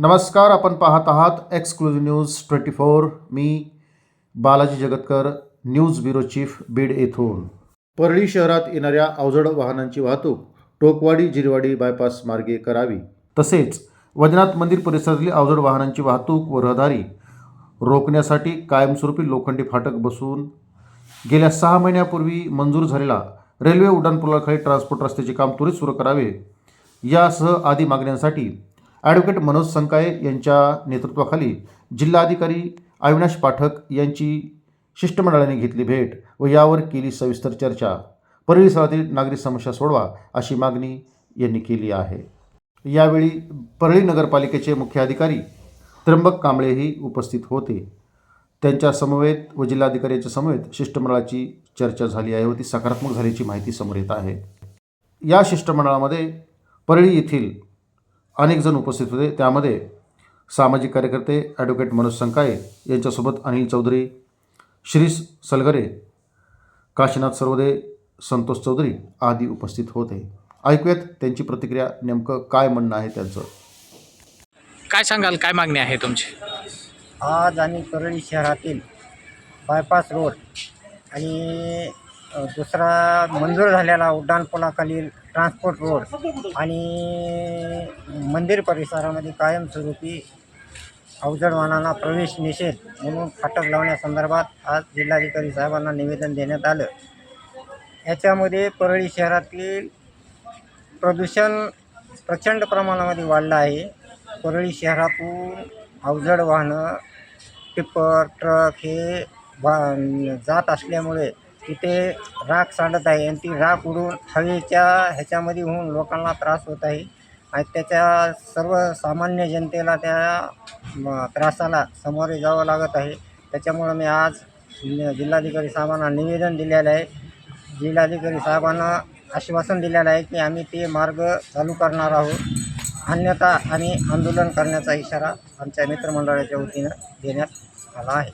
नमस्कार आपण पाहत आहात एक्सक्लुझिव्ह न्यूज ट्वेंटी फोर. मी Balaji Jagatkar news bureau chief Beed येथून. परळी शहरात येणाऱ्या अवजड वाहनांची वाहतूक टोकवाडी जिरवाडी बायपास मार्गे करावी. तसेच वैद्यनाथ मंदिर परिसरातील अवजड वाहनांची वाहतूक व रहदारी रोखण्यासाठी कायमस्वरूपी लोखंडी फाटक बसून गेल्या सहा महिन्यापूर्वी मंजूर झालेला रेल्वे उड्डाणपुलाखाली ट्रान्सपोर्ट रस्त्याचे काम त्वरित सुरू करावे. यासह आदी मागण्यांसाठी ॲडव्होकेट मनोज संकाये यांच्या नेतृत्वाखाली जिल्हाधिकारी अविनाश पाठक यांची शिष्टमंडळाने घेतली भेट व यावर केली सविस्तर चर्चा. परळी नागरिक समस्या सोडवा अशी मागणी यांनी केली आहे. यावेळी परळी नगरपालिकेचे मुख्य अधिकारी त्र्यंबक कांबळेही उपस्थित होते. त्यांच्या समवेत व जिल्हाधिकाऱ्यांच्या समवेत शिष्टमंडळाची चर्चा झाली आहे व ती सकारात्मक झाल्याची माहिती समोर येत आहे. या शिष्टमंडळामध्ये परळी येथील अनेक जण उपस्थित होते. त्यामध्ये सामाजिक कार्यकर्ते ॲडव्होकेट मनोज संकाये यांच्यासोबत अनिल चौधरी श्रीस सलगरे काशीनाथ सर्वदे संतोष चौधरी आदी उपस्थित होते. ऐकूयात त्यांची प्रतिक्रिया. नेमकं काय म्हणणं आहे त्यांचं? काय सांगाल? काय मागणी आहे तुमची? आज आणि परळी शहरातील बायपास रोड आणि दुसरा मंजूर झालेला उड्डाणपुलाखालील ट्रान्सपोर्ट रोड आणि मंदिर परिसरामध्ये कायमस्वरूपी अवजड वाहनांना प्रवेश निषेध म्हणून फाटक लावण्यासंदर्भात आज जिल्हाधिकारी साहेबांना निवेदन देण्यात आलं. याच्यामध्ये परळी शहरातील प्रदूषण प्रचंड प्रमाणामध्ये वाढलं आहे. परळी शहरातून अवजड वाहनं टिप्पर ट्रक हे वा जात असल्यामुळे तिथे राख सांडत आहे आणि ती राख उडून हवेच्या ह्याच्यामध्ये होऊन लोकांना त्रास होत आहे आणि त्याच्या सर्वसामान्य जनतेला त्या म, त्रासाला सामोरे जावं लागत आहे. त्याच्यामुळं मी आज जिल्हाधिकारी साहेबांना निवेदन दिलेलं आहे. जिल्हाधिकारी साहेबांना आश्वासन दिलेलं आहे की आम्ही ते मार्ग चालू करणार आहोत. अन्यथा आम्ही आंदोलन करण्याचा इशारा आमच्या मित्रमंडळाच्या वतीनं देण्यात आला आहे.